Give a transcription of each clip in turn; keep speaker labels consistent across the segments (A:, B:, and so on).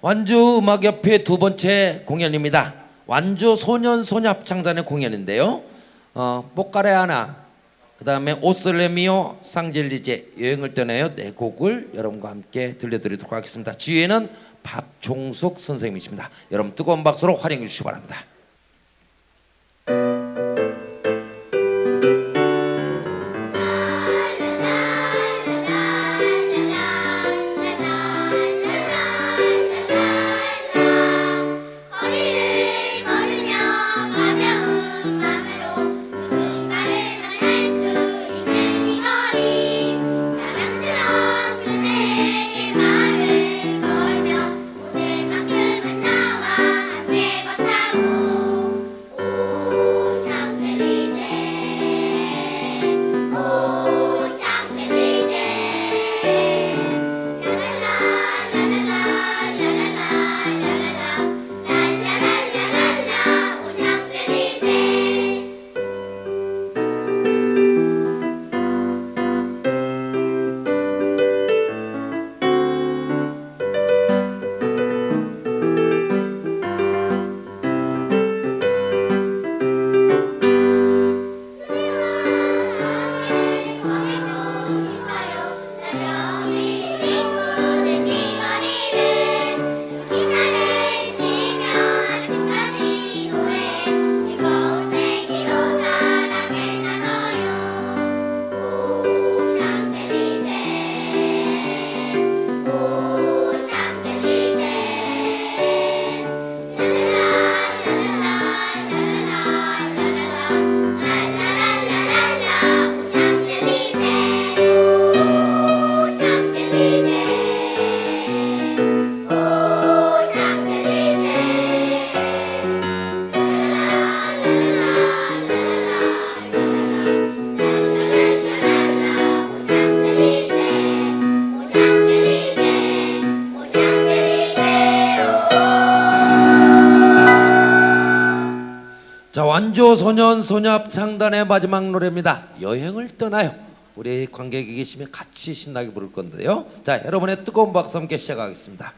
A: 완주 음악협회 두 번째 공연입니다. 완주 소년 소녀 합창단의 공연인데요. 어, 뽀까레 하나, 그 다음에 오슬레미오 쌍젤리제 여행을 떠나요 네 곡을 여러분과 함께 들려드리도록 하겠습니다. 지휘에는 박종숙 선생님이십니다. 여러분 뜨거운 박수로 환영해 주시기 바랍니다. 완주 소년 소녀 합창단의 마지막 노래입니다. 여행을 떠나요. 우리 관객이 계시면 같이 신나게 부를 건데요. 자 여러분의 뜨거운 박수 함께 시작하겠습니다.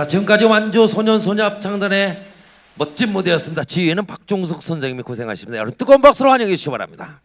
B: 자 지금까지 완주 소년 소녀 합창단의 멋진 무대였습니다. 지휘에는 박종석 선생님이 고생하십니다. 여러분 뜨거운 박수로 환영해 주시기 바랍니다.